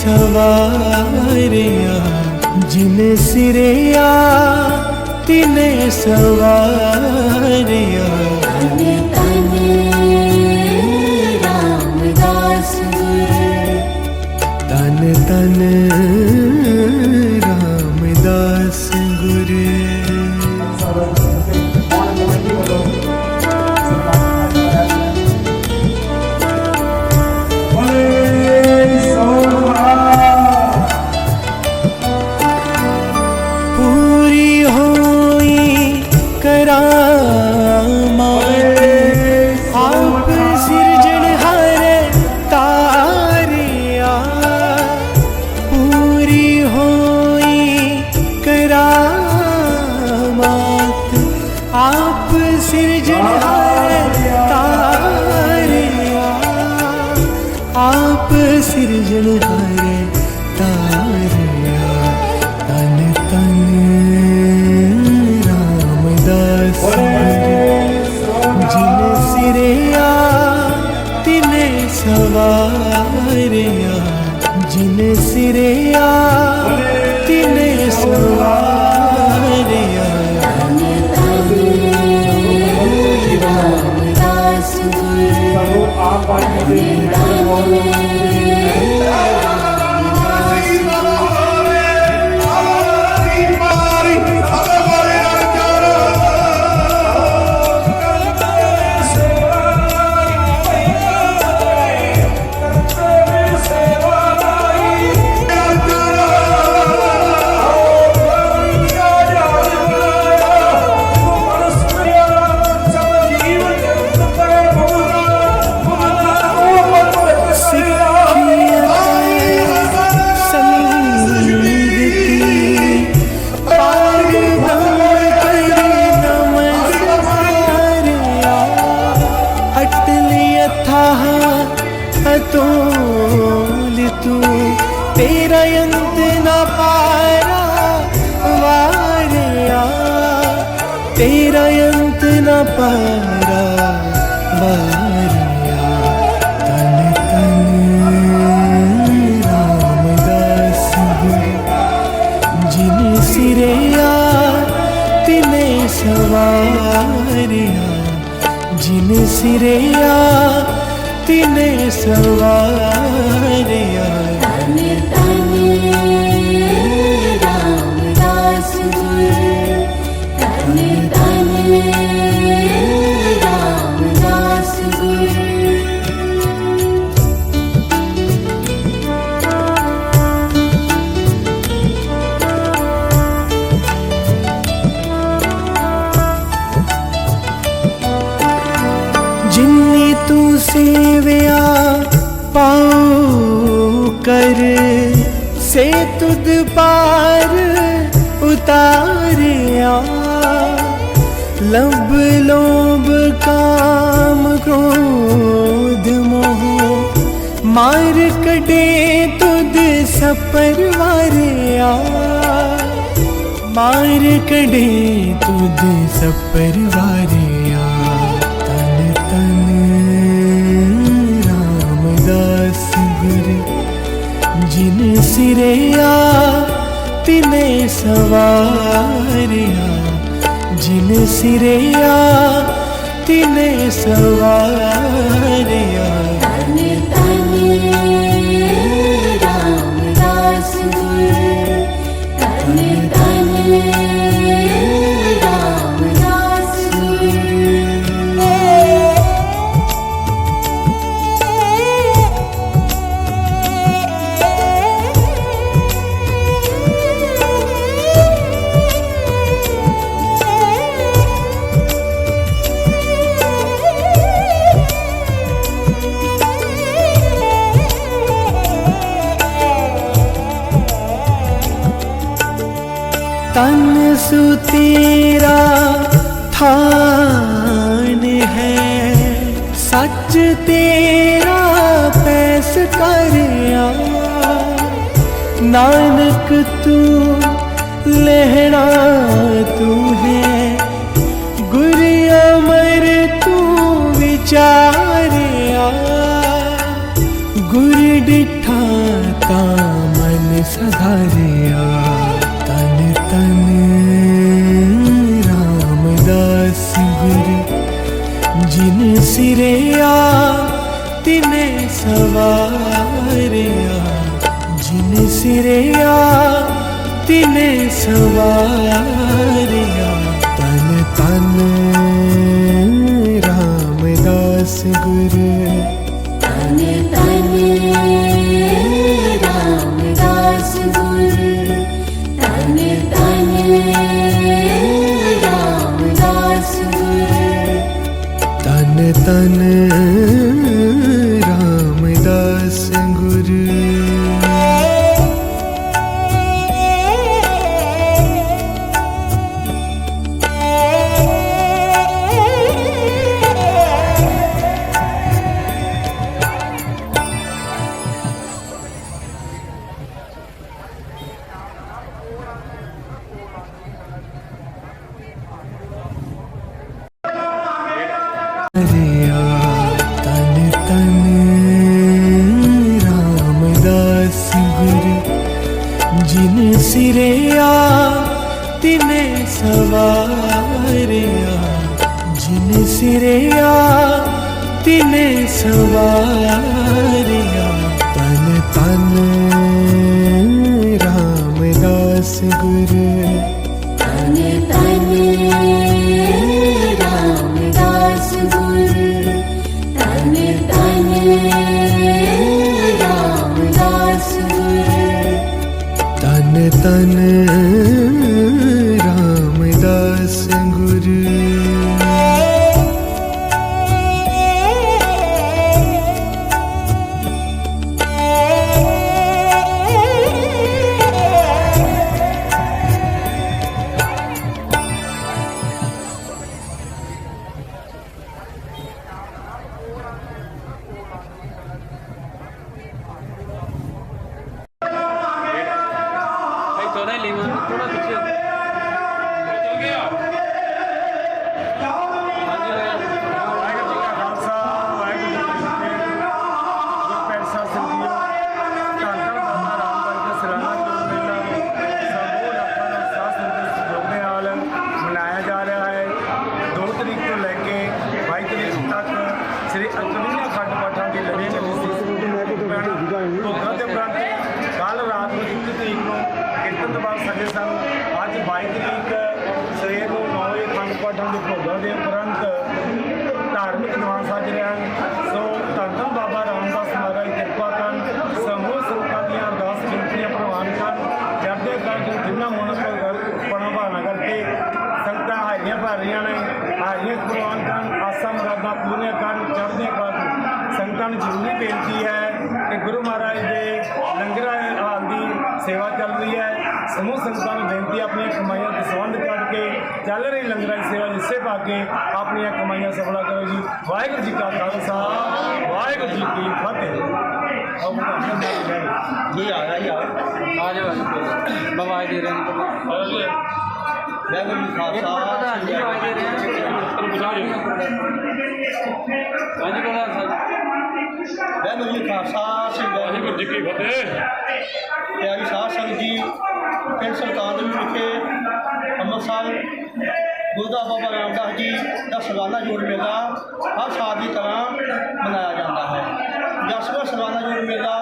ਸਵਾਰਿਆ ਜਿਨੇ ਸਿਰਿਆ ਤਿਨੇ ਸਵਾਰਿਆ। ਤਨ ਤਨ ਰਾਮਦਾਸ ਗੁਰ ਤਨ ਤਨ आप सृजन हरे तारिया तन तन रामदास जिन सिरिया तिने सवारिया जिन सिरिया Amen. Amen. ਗੁਰ तेरा अंत न पारा वारिया तेरा अंत न पारा वारिया तन तन रामदास गुरु जिन सिरिया तिने सवारिया जिन सिरिया तिने सवारिया तन तन ਸੇ ਤੁਧ ਪਾਰ ਉਤਾਰਿਆ ਲਬ ਲੋਭ ਕਾਮ ਕ੍ਰੋਧ ਮੋਹ ਮਾਰ ਕਢੇ ਤੁਧ ਸਪਰਵਾਰਿਆ ਮਾਰ ਕਢੇ ਤੁਧ ਸਪਰਵਾਰਿਆ सिरिया तिने सवारिया। जिन सिरैया तिने सवारिया। तन सुतीरा थान है। सच तेरा पैस कर नानक तू लहरा तू है। गुर अमर तू विचार गुर डिठा का मन सधार। सवारिया तन तन रामदास गुरु तन तन रामदास गुरु तन तन रामदास गुरु तन तन तन तन रामदास जिन सवारिया जिन सिरया सवारिया तन तन रामदास गुरु। ਸੇਵਾ ਚੱਲ ਰਹੀ ਹੈ ਸਮੂਹ ਸੰਗਤਾਂ ਨੂੰ ਬੇਨਤੀ ਹੈ ਆਪਣੀਆਂ ਕਮਾਈਆਂ ਤੋਂ ਸੰਬੰਧ ਕੱਢ ਕੇ ਚੱਲ ਰਹੀ ਲੰਗਰਾਂ ਦੀ ਸੇਵਾ ਹਿੱਸੇ ਪਾ ਕੇ ਆਪਣੀਆਂ ਕਮਾਈਆਂ ਸਫਲਾ ਕਰੋ ਜੀ ਵਾਹਿਗੁਰੂ ਜੀ ਕਾ ਖਾਲਸਾ ਵਾਹਿਗੁਰੂ ਜੀ ਕੀ ਫਤਿਹ ਆਓ ਬਤਾ ਜੀ ਆ ਗਿਆ ਆ ਜਾਓ ਬਵਾਜ ਦੇ ਰਹੇ ਨੇ ਵਾਹਿਗੁਰੂ ਜੀ ਪ੍ਰਧਾਨ ਜੀ ਆਵਾਜ਼ ਦੇ ਰਹੇ ਨੇ ਤੁਹਾਨੂੰ ਬੁਝਾ ਜੋ ਹਾਂਜੀ ਪ੍ਰਧਾਨ ਸਾਹਿਬ ਵਾਹਿਗੁਰੂ ਜੀ, ਖਾਲਸਾ, ਸ੍ਰੀ ਵਾਹਿਗੁਰੂ ਜੀ ਕੀ ਫਤਿਹ। ਪਿਆਰੀ ਸਾਧ ਸੰਗਤ ਜੀ, ਪਿੰਡ ਸੁਲਤਾਨਪੁਰ ਵਿਖੇ ਅੰਮ੍ਰਿਤਸਰ ਗੁਰਦਾ ਬਾਬਾ ਰਾਮਦਾਸ ਜੀ ਦਾ ਸਾਲਾਨਾ ਜੋੜ ਮੇਲਾ ਹਰ ਸਾਲ ਦੀ ਤਰ੍ਹਾਂ ਮਨਾਇਆ ਜਾਂਦਾ ਹੈ। ਦਸਵਾਂ ਸਾਲਾਨਾ ਜੋੜ ਮੇਲਾ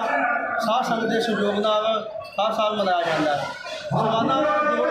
ਸਾਧ ਸੰਗਤ ਦੇ ਸਹਿਯੋਗ ਨਾਲ ਹਰ ਸਾਲ ਮਨਾਇਆ ਜਾਂਦਾ ਹੈ। ਸਾਲਾਨਾ ਜੋੜ